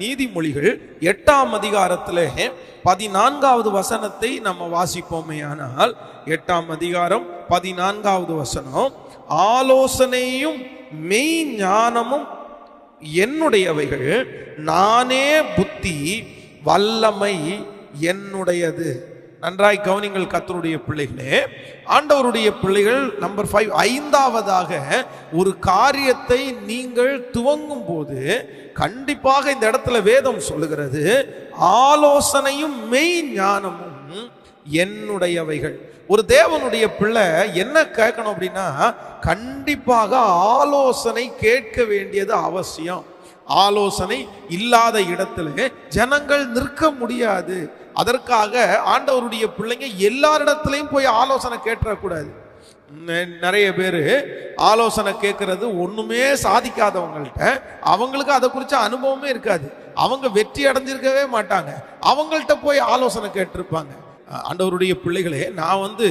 நீதிமொழிகள் எட்டாம் அதிகாரத்திலே பதினான்காவது வசனத்தை நம்ம வாசிப்போமே. ஆனால் எட்டாம் அதிகாரம் பதினான்காவது வசனம் ஆலோசனையும் மெய் ஞானமும் என்னுடையவைகள் நானே புத்தி வல்லமை என்னுடையது. நன்றாய் கவனிங்கள் கத்தருடைய பிள்ளைகளே. ஆண்டவருடைய பிள்ளைகள் நம்பர் ஃபைவ் ஐந்தாவதாக ஒரு காரியத்தை நீங்கள் துவங்கும் போது கண்டிப்பாக இந்த இடத்துல வேதம் சொல்லுகிறது ஆலோசனையும் மெய் ஞானமும் என்னுடையவைகள். ஒரு தேவனுடைய பிள்ளை என்ன கேட்கணும் அப்படின்னா கண்டிப்பாக ஆலோசனை கேட்க வேண்டியது அவசியம். ஆலோசனை இல்லாத இடத்துல ஜனங்கள் நிற்க முடியாது. அதற்காக ஆண்டவருடைய பிள்ளைங்க எல்லாரிடத்துலையும் போய் ஆலோசனை கேட்டுறக்கூடாது. நிறைய பேர் ஆலோசனை கேட்கறது ஒன்றுமே சாதிக்காதவங்கள்ட்ட அவங்களுக்கு அதை குறித்த அனுபவமே இருக்காது. அவங்க வெற்றி அடைஞ்சிருக்கவே மாட்டாங்க. அவங்கள்ட்ட போய் ஆலோசனை கேட்டிருப்பாங்க. ஆண்டவருடைய பிள்ளைகளே நான் வந்து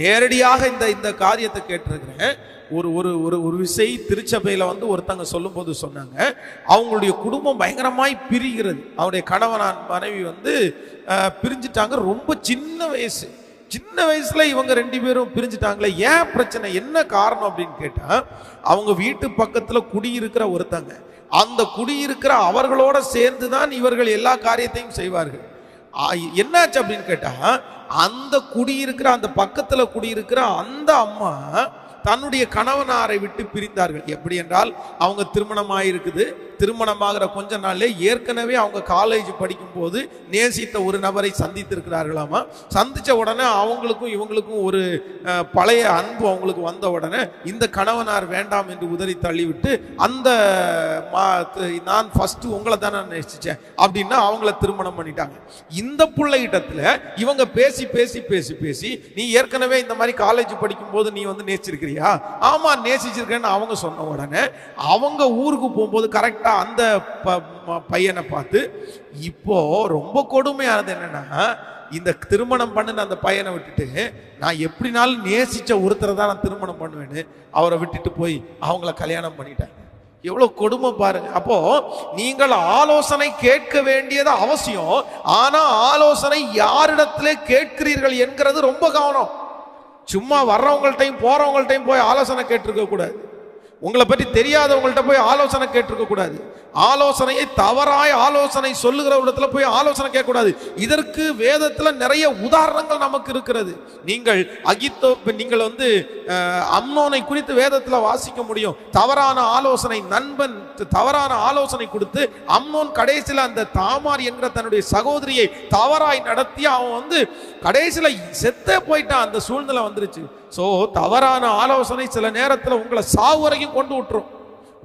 நேரடியாக இந்த இந்த காரியத்தை கேட்டிருக்கிறேன். ஒரு ஒரு ஒரு ஒரு விசை திருச்சபையில் வந்து ஒருத்தங்க சொல்லும்போது சொன்னாங்க அவங்களுடைய குடும்பம் பயங்கரமாய் பிரிகிறது. அவருடைய கணவனான் மனைவி வந்து பிரிஞ்சிட்டாங்க. ரொம்ப சின்ன வயசு. சின்ன வயசுல இவங்க ரெண்டு பேரும் பிரிஞ்சுட்டாங்களே ஏன் பிரச்சனை? என்ன காரணம் அப்படின்னு கேட்டா அவங்க வீட்டு பக்கத்துல குடியிருக்கிற ஒருத்தங்க அந்த குடியிருக்கிற அவர்களோட சேர்ந்து தான் இவர்கள் எல்லா காரியத்தையும் செய்வார்கள். என்னாச்சு அப்படின்னு கேட்டா அந்த குடியிருக்கிற அந்த பக்கத்துல குடியிருக்கிற அந்த அம்மா தன்னுடைய கணவனாரை விட்டு பிரிந்தார்கள். எப்படி என்றால் அவங்க திருமணமாயிருக்குது. திருமணமாகிற கொஞ்ச நாளே ஏற்கனவே அவங்க காலேஜ் படிக்கும்போது நேசித்த ஒரு நபரை சந்தித்திருக்கிறார்களாமா? சந்தித்த உடனே அவங்களுக்கும் இவங்களுக்கும் ஒரு பழைய அன்பு அவங்களுக்கு வந்த உடனே இந்த கணவனார் வேண்டாம் என்று உதறி தள்ளிவிட்டு அந்த மா- நான் ஃபஸ்ட்டு உங்களை தானே நேசித்தேன் அப்படின்னா அவங்கள திருமணம் பண்ணிட்டாங்க. இந்த பிள்ளைகிட்டத்தில் இவங்க பேசி பேசி பேசி பேசி நீ ஏற்கனவே இந்த மாதிரி காலேஜ் படிக்கும்போது நீ வந்து நேசிச்சிருக்கிறியா? ஆமாம் நேசிச்சிருக்கேன்னு அவங்க சொன்ன உடனே அவங்க ஊருக்கு போகும்போது கரெக்டா அந்த ப- பையனை பார்த்து இப்போ ரொம்ப கொடுமையானது என்னன்னா இந்த திருமணம் பண்ணின அந்த பையனை விட்டுட்டு நான் எப்படினாலும் நேசிச்ச ஒருத்தரை தான் நான் திருமணம் பண்ணுவேன்னு அவரை விட்டுட்டு போய் அவங்கள கல்யாணம் பண்ணிட்டேன். எவ்வளோ கொடுமை பாருங்க. அப்போ நீங்கள் ஆலோசனை கேட்க வேண்டியது அவசியம். ஆனா ஆலோசனை யாரிடத்திலே கேட்கிறீர்கள் என்கிறது ரொம்ப கவனம். சும்மா வர்றவங்கள்ட்டையும் போறவங்கள்ட்டையும் போய் ஆலோசனை கேட்டிருக்க கூடாது. உங்களை பற்றி தெரியாதவங்கள்ட்ட போய் ஆலோசனை கேட்டிருக்க கூடாது. ஆலோசனையை தவறாய் ஆலோசனை சொல்லுகிற இடத்துல போய் ஆலோசனை கேட்கக்கூடாது. இதற்கு வேதத்தில் நிறைய உதாரணங்கள் நமக்கு இருக்கிறது. நீங்கள் அகித்தோ நீங்கள் வந்து அம்னோனை குறித்து வேதத்தில் வாசிக்க முடியும். தவறான ஆலோசனை நண்பன் தவறான ஆலோசனை கொடுத்து அம்னோன் கடைசியில் அந்த தாமார் என்கிற தன்னுடைய சகோதரியை தவறாய் நடத்தி அவன் வந்து கடைசியில் செத்தே போயிட்டான். அந்த சூழ்நிலை வந்துருச்சு. ஸோ தவறான ஆலோசனை சில நேரத்தில் உங்களை சாவு வரைக்கும் கொண்டு விட்டுரும்.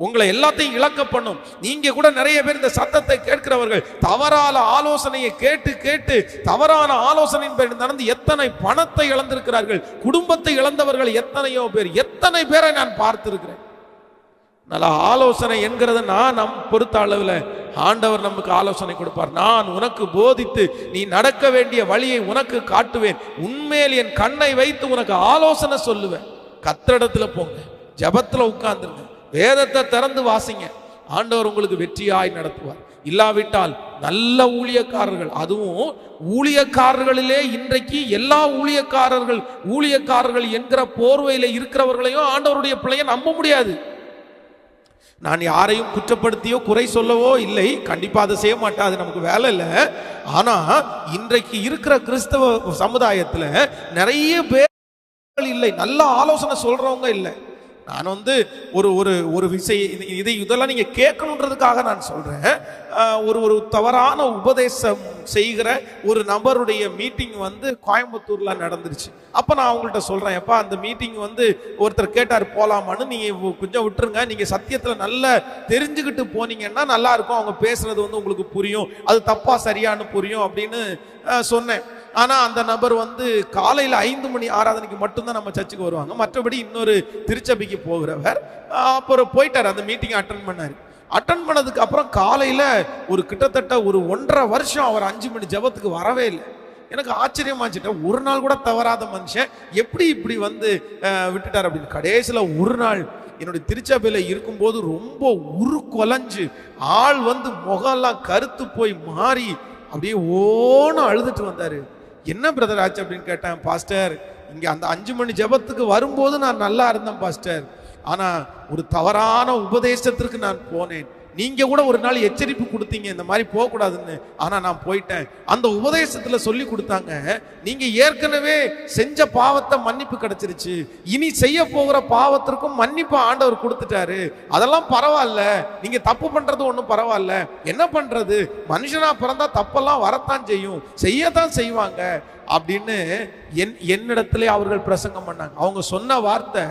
உங்களை எல்லாத்தையும் இழக்க பண்ணும். நீங்க கூட நிறைய பேர் இந்த சத்தத்தை கேட்கிறவர்கள் தவறான ஆலோசனையை கேட்டு கேட்டு தவறான ஆலோசனையின் பேர் நடந்து எத்தனை பணத்தை இழந்திருக்கிறார்கள் குடும்பத்தை இழந்தவர்கள் எத்தனையோ பேர் எத்தனை பேரை நான் பார்த்திருக்கிறேன். நல்ல ஆலோசனை என்கிறத நான் நம் பொறுத்த அளவில் ஆண்டவர் நமக்கு ஆலோசனை கொடுப்பார். நான் உனக்கு போதித்து நீ நடக்க வேண்டிய வழியை உனக்கு காட்டுவேன். உண்மையில் என் கண்ணை வைத்து உனக்கு ஆலோசனை சொல்லுவேன். கத்திரிடத்துல போங்க. ஜபத்தில் உட்கார்ந்துருங்க. வேதத்தை திறந்து வாசிங்க. ஆண்டவர் உங்களுக்கு வெற்றியாய் நடத்துவார். இல்லாவிட்டால் நல்ல ஊழியக்காரர்கள் அதுவும் ஊழியக்காரர்களிலே இன்றைக்கு எல்லா ஊழியக்காரர்கள் ஊழியக்காரர்கள் என்கிற போர்வையில் இருக்கிறவர்களையும் ஆண்டவருடைய பிள்ளைய நம்ப முடியாது. நான் யாரையும் குற்றப்படுத்தியோ குறை சொல்லவோ இல்லை. கண்டிப்பாக அதை செய்ய மாட்டாது நமக்கு வேலை இல்லை. ஆனால் இன்றைக்கு இருக்கிற கிறிஸ்தவ சமுதாயத்தில் நிறைய பேர் இல்லை. நல்ல ஆலோசனை சொல்றவங்க இல்லை. நான் வந்து ஒரு ஒரு ஒரு விசை இது- இதை இதெல்லாம் நீங்கள் கேட்கணுன்றதுக்காக நான் சொல்கிறேன் ஒரு ஒரு தவறான உபதேசம் செய்கிற ஒரு நபருடைய மீட்டிங் வந்து கோயம்புத்தூரில் நடந்துருச்சு. அப்போ நான் அவங்கள்ட்ட சொல்கிறேன் எப்பா அந்த மீட்டிங் வந்து ஒருத்தர் கேட்டார் போகலாமான்னு நீங்கள் கொஞ்சம் விட்டுருங்க. நீங்கள் சத்தியத்தில் நல்லா தெரிஞ்சுக்கிட்டு போனீங்கன்னா நல்லா இருக்கும். அவங்க பேசுகிறது வந்து உங்களுக்கு புரியும். அது தப்பாக சரியானு புரியும். அப்படின்னு சொன்னேன். ஆனால் அந்த நபர் வந்து காலையில் ஐந்து மணி ஆராதனைக்கு மட்டும்தான் நம்ம சர்ச்சுக்கு வருவாங்க. மற்றபடி இன்னொரு திருச்சபைக்கு போகிறவர் அப்புறம் போயிட்டார். அந்த மீட்டிங் அட்டன் பண்ணார். அட்டன் பண்ணதுக்கு அப்புறம் காலையில் ஒரு கிட்டத்தட்ட ஒரு ஒன்றரை வருஷம் அவர் அஞ்சு மணி ஜெபத்துக்கு வரவே இல்லை. எனக்கு ஆச்சரியமாச்சுட்டேன் ஒரு நாள் கூட தவறாத மனுஷன் எப்படி இப்படி வந்து விட்டுட்டார் அப்படின்னு. கடைசியில் ஒரு நாள் என்னுடைய திருச்சபையில் இருக்கும்போது ரொம்ப உரு கொலைஞ்சு ஆள் வந்து முகம்லாம் கருத்து போய் மாறி அப்படியே ஓன்னு அழுதுட்டு வந்தாரு. என்ன பிரதர் ஆச்சு? அப்படின்னு கேட்டேன் பாஸ்டர் இங்கே அந்த அஞ்சு மணி ஜெபத்துக்கு வரும்போது நான் நல்லா இருந்தேன் பாஸ்டர் ஆனால் ஒரு தவறான உபதேசத்திற்கு நான் போனேன். நீங்கள் கூட ஒரு நாள் எச்சரிப்பு கொடுத்தீங்க இந்த மாதிரி போகக்கூடாதுன்னு. ஆனால் நான் போயிட்டேன். அந்த உபதேசத்தில் சொல்லி கொடுத்தாங்க நீங்கள் ஏற்கனவே செஞ்ச பாவத்தை மன்னிப்பு கிடைச்சிருச்சு. இனி செய்ய போகிற பாவத்திற்கும் மன்னிப்பு ஆண்டவர் கொடுத்துட்டாரு. அதெல்லாம் பரவாயில்ல. நீங்கள் தப்பு பண்ணுறது ஒன்றும் பரவாயில்ல. என்ன பண்ணுறது மனுஷனா பிறந்தா தப்பெல்லாம் வரத்தான் செய்யும். செய்யத்தான் செய்வாங்க. அப்படின்னு என் என்னிடத்துல அவர்கள் பிரசங்கம் பண்ணாங்க. அவங்க சொன்ன வார்த்தை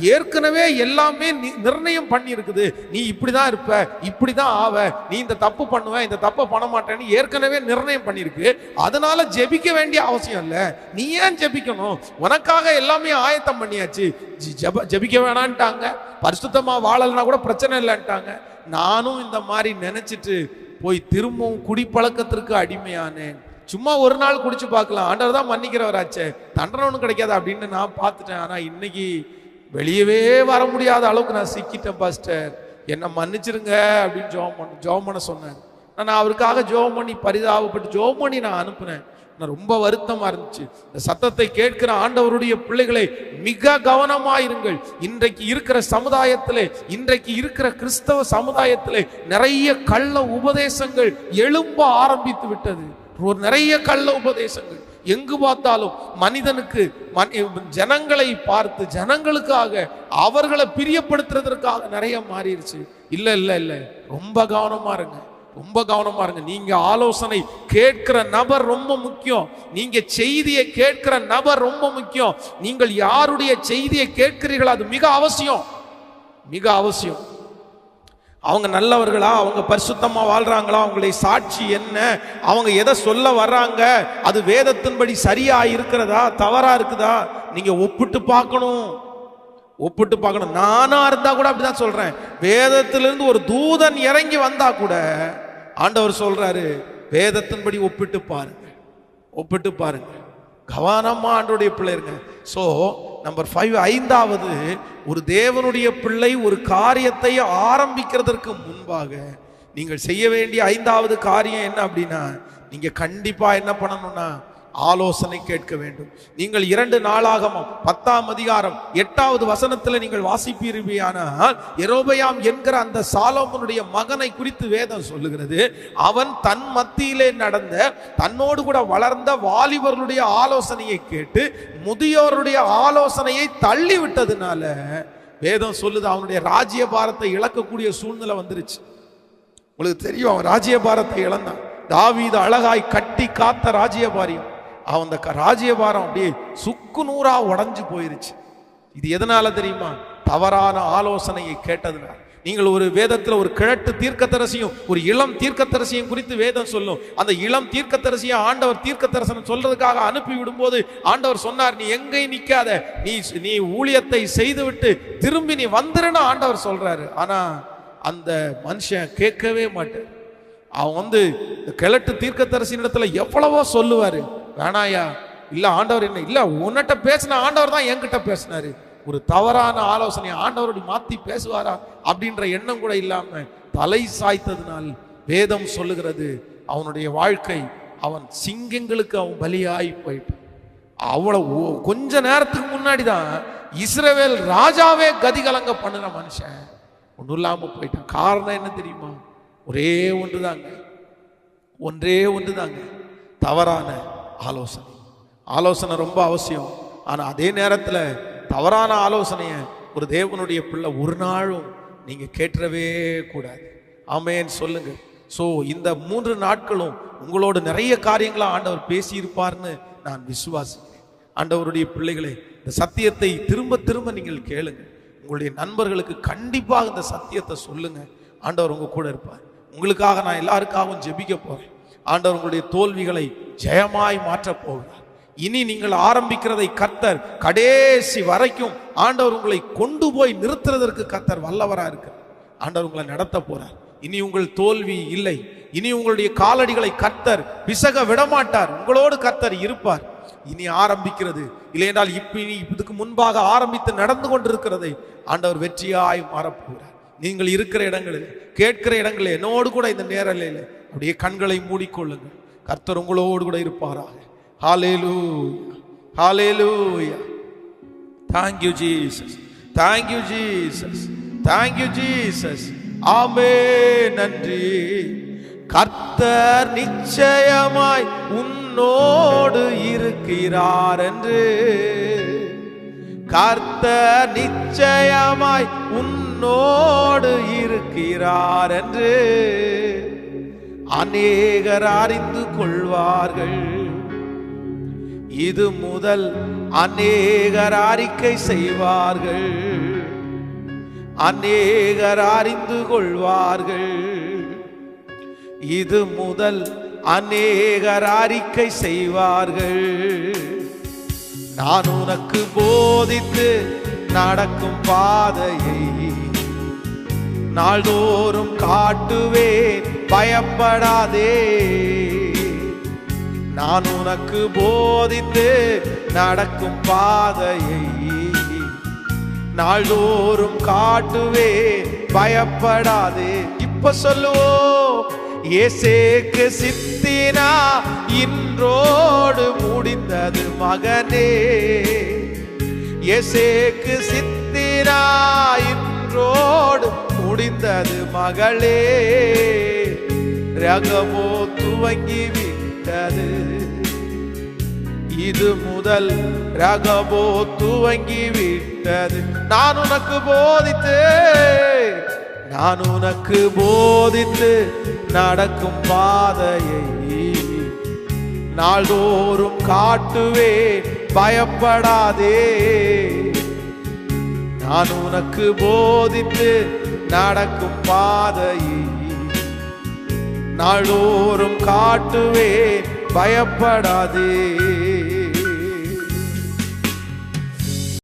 ஏற்கனவே எல்லாமே நிர்ணயம் பண்ணியிருக்குது. நீ நீ இப்படிதான் இருப்ப இப்படி தான் ஆவ நீ இந்த தப்பு பண்ணுவ இந்த தப்பை பண்ண மாட்டேன்னு ஏற்கனவே நிர்ணயம் பண்ணியிருக்கு. அதனால ஜெபிக்க வேண்டிய அவசியம் இல்லை. நீ ஏன் ஜெபிக்கணும்? உனக்காக எல்லாமே ஆயத்தம் பண்ணியாச்சு. ஜி- ஜெப ஜெபிக்க வேணான்ட்டாங்க. பரிசுத்தமாக வாழலைன்னா கூட பிரச்சனை இல்லைன்ட்டாங்க. நானும் இந்த மாதிரி நினச்சிட்டு போய் திரும்பவும் குடிப்பழக்கத்திற்கு அடிமையானேன். சும்மா ஒரு நாள் குடிச்சு பார்க்கலாம். ஆண்டவர் தான் மன்னிக்கிறவராச்சே தண்டனை ஒன்றும் கிடைக்காது அப்படின்னு நான் பார்த்துட்டேன். ஆனால் இன்னைக்கு வெளியவே வர முடியாத அளவுக்கு நான் சிக்கிட்டேன் பாஸ்டர். என்னை மன்னிச்சிருங்க அப்படின்னு ஜோம் பண்ண ஜோம் பண்ண சொன்னேன் நான் அவருக்காக ஜோம் பண்ணி பரிதாபப்பட்டு ஜோம் பண்ணி நான் அனுப்புனேன். நான் ரொம்ப வருத்தமா இருந்துச்சு. இந்த சத்தத்தை கேட்கிற ஆண்டவருடைய பிள்ளைகளை மிக கவனமாயிருங்கள். இன்றைக்கு இருக்கிற சமுதாயத்தில் இன்றைக்கு இருக்கிற கிறிஸ்தவ சமுதாயத்தில் நிறைய கள்ள உபதேசங்கள் எழும்ப ஆரம்பித்து விட்டது. ஒரு நிறைய கள்ள உபதேசங்கள். எங்கு பார்த்தாலும் மனிதனுக்கு மனி- ஜனங்களை பார்த்து ஜனங்களுக்காக அவர்களை பிரியப்படுத்துறதற்காக நிறைய மாறிடுச்சு இல்லை இல்லை இல்லை. ரொம்ப கவனமா இருங்க. ரொம்ப கவனமா இருங்க. நீங்க ஆலோசனை கேட்கிற நபர் ரொம்ப முக்கியம். நீங்க செய்தியை கேட்கிற நபர் ரொம்ப முக்கியம். நீங்கள் யாருடைய செய்தியை கேட்கிறீர்களோ அது மிக அவசியம். மிக அவசியம். அவங்க நல்லவர்களா அவங்க பரிசுத்தமா வாழ்றாங்களா அவங்களுடைய சாட்சி என்ன அவங்க எதை சொல்ல வர்றாங்க அது வேதத்தின்படி சரியா இருக்கிறதா தவறா இருக்குதா நீங்க ஒப்பிட்டு பார்க்கணும். ஒப்பிட்டு பார்க்கணும். நானா இருந்தா கூட அப்படிதான் சொல்றேன். வேதத்திலிருந்து ஒரு தூதன் இறங்கி வந்தா கூட ஆண்டவர் சொல்றாரு வேதத்தின்படி ஒப்பிட்டு பாருங்க. ஒப்பிட்டு பாருங்க. கவனமா ஆண்டோடைய பிள்ளைங்க. ஸோ நம்பர் ஃபைவ் ஐந்தாவது ஒரு தேவனுடைய பிள்ளை ஒரு காரியத்தை ஆரம்பிக்கிறதற்கு முன்பாக நீங்கள் செய்ய வேண்டிய ஐந்தாவது காரியம் என்ன அப்படின்னா நீங்கள் கண்டிப்பாக என்ன பண்ணணும்னா ஆலோசனை கேட்க வேண்டும். நீங்கள் இரண்டு நாளாகமம் பத்தாம் அதிகாரம் எட்டாவது வசனத்தில் நீங்கள் வாசிப்பீர்களானால் எரோபயாம் என்கிற அந்த சாலோமனுடைய மகனை குறித்து வேதம் சொல்லுகிறது. அவன் தன் மத்தியிலே நடந்த தன்னோடு கூட வளர்ந்த வாலிபர்களுடைய ஆலோசனையை கேட்டு முதியோருடைய ஆலோசனையை தள்ளி விட்டதுனால வேதம் சொல்லுது அவனுடைய ராஜ்ய பாரத்தை இழக்கக்கூடிய சூழ்நிலை வந்துருச்சு. உங்களுக்கு தெரியும் அவன் ராஜ்யபாரத்தை இழந்தான். தாவீது அழகாய் கட்டி காத்த ராஜ்யபாரியம். அந்த க- ராஜ்யபாரம் அப்படியே சுக்கு நூறாக உடஞ்சி போயிருச்சு. இது எதனால தெரியுமா? தவறான ஆலோசனையை கேட்டதுனால. நீங்கள் ஒரு வேதத்தில் ஒரு கிழட்டு தீர்க்கத்தரசியும் ஒரு இளம் தீர்க்கத்தரசியும் குறித்து வேதம் சொல்லும். அந்த இளம் தீர்க்கத்தரசியை ஆண்டவர் தீர்க்கத்தரசன் சொல்றதுக்காக அனுப்பி விடும்போது ஆண்டவர் சொன்னார் நீ எங்கேயும் நிற்காத நீ நீ ஊழியத்தை செய்துவிட்டு திரும்பி நீ வந்துருன்னு ஆண்டவர் சொல்றாரு. ஆனா அந்த மனுஷன் கேட்கவே மாட்டேன் அவன் வந்து கிழட்டு தீர்க்கத்தரசின் இடத்துல எவ்வளவோ சொல்லுவாரு. வேணாயா? இல்ல ஆண்டவர் என்ன இல்ல உன்கிட்ட பேசின ஆண்டவர் தான் என்கிட்ட பேசினாரு. ஒரு தவறான ஆலோசனை ஆண்டவரோட மாத்தி பேசுவாரா அப்படின்ற எண்ணம் கூட இல்லாம தலை சாய்த்ததினால் வேதம் சொல்லுகிறது அவனுடைய வாழ்க்கை அவன் சிங்கங்களுக்கு அவன் பலியாகி போயிட்டான். அவ்வளவு கொஞ்ச நேரத்துக்கு முன்னாடி தான் இஸ்ரவேல் ராஜாவே கதிகலங்க பண்ணுன மனுஷன் ஒன்றும் இல்லாமல் போயிட்டான். காரணம் என்ன தெரியுமா? ஒரே ஒன்று தாங்க ஒன்றே ஒன்று தாங்க தவறான ஆலோசனை. ஆலோசனை ரொம்ப அவசியம். ஆனால் அதே நேரத்தில் தவறான ஆலோசனையை ஒரு தேவனுடைய பிள்ளை ஒரு நாளும் நீங்கள் கேட்டுறவே கூடாது. ஆமேன்னு சொல்லுங்க. ஸோ இந்த மூன்று நாட்களும் உங்களோட நிறைய காரியங்களை ஆண்டவர் பேசியிருப்பார்னு நான் விசுவாசிக்கிறேன். ஆண்டவருடைய பிள்ளைகளே இந்த சத்தியத்தை திரும்ப திரும்ப நீங்கள் கேளுங்க. உங்களுடைய நண்பர்களுக்கு கண்டிப்பாக இந்த சத்தியத்தை சொல்லுங்க. ஆண்டவர் உங்க கூட இருப்பார். உங்களுக்காக நான் எல்லாருக்காகவும் ஜெபிக்க போறேன். ஆண்டவர் உங்களுடைய தோல்விகளை ஜெயமாய் மாற்றப் போகிறார். இனி நீங்கள் ஆரம்பிக்கிறதை கத்தர் கடைசி வரைக்கும் ஆண்டவர் உங்களை கொண்டு போய் நிறுத்துறதற்கு கத்தர் வல்லவராக இருக்கிறார். ஆண்டவர் உங்களை நடத்த போறார். இனி உங்கள் தோல்வி இல்லை. இனி உங்களுடைய காலடிகளை கத்தர் பிசக விடமாட்டார். உங்களோடு கத்தர் இருப்பார். இனி ஆரம்பிக்கிறது. இல்லையென்றால் இப்ப இனி இதுக்கு முன்பாக ஆரம்பித்து நடந்து கொண்டிருக்கிறதை ஆண்டவர் வெற்றியாய் மாறப்போகிறார் நீங்கள் இருக்கிற இடங்களில் கேட்கிற இடங்களில் என்னோடு கூட இந்த நேரலையில் அப்படியே கண்களை மூடிக்கொள்ளுங்கள். கர்த்தர் உங்களோடு கூட இருப்பாராக. ஹalleluya ஹalleluya thank you Jesus thank you Jesus you, Jesus. ஆமே நன்றி. கர்த்தர் நிச்சயமாய் உன்னோடு இருக்கிறார் என்று. கர்த்தர் நிச்சயமாய் உன்னோடு இருக்கிறார் என்று. அநேகர் அறிந்து கொள்வார்கள். இது முதல் அநேகர் அறிக்கை செய்வார்கள். அநேகர் அறிந்து கொள்வார்கள். இது முதல் அநேகர் அறிக்கை செய்வார்கள். நான் உனக்கு போதித்து நடக்கும் பாதையை நாள்தோறும் காட்டுவேன். பயப்படாதே. நான் உனக்கு போதித்து நடக்கும் பாதையை நாள்தோறும் காட்டுவே பயப்படாதே. இப்ப சொல்லுவோ ஏசேக்கு சித்தினா இன்றோடு முடிந்தது மகனே. எசேக்கு சித்திரா இன்றோடு முடிந்தது மகளே. ரகமோ துவங்கி விட்டது இது முதல் ரகமோ துவங்கி விட்டது நான் உனக்கு போதித்து நான் உனக்கு போதித்து நடக்கும் பாதையை நாள்தோறும் காட்டுவே பயப்படாதே. நான் உனக்கு போதித்து நடக்கும் பாதையை நாள்தோறும் காட்டுவே பயப்படாதே.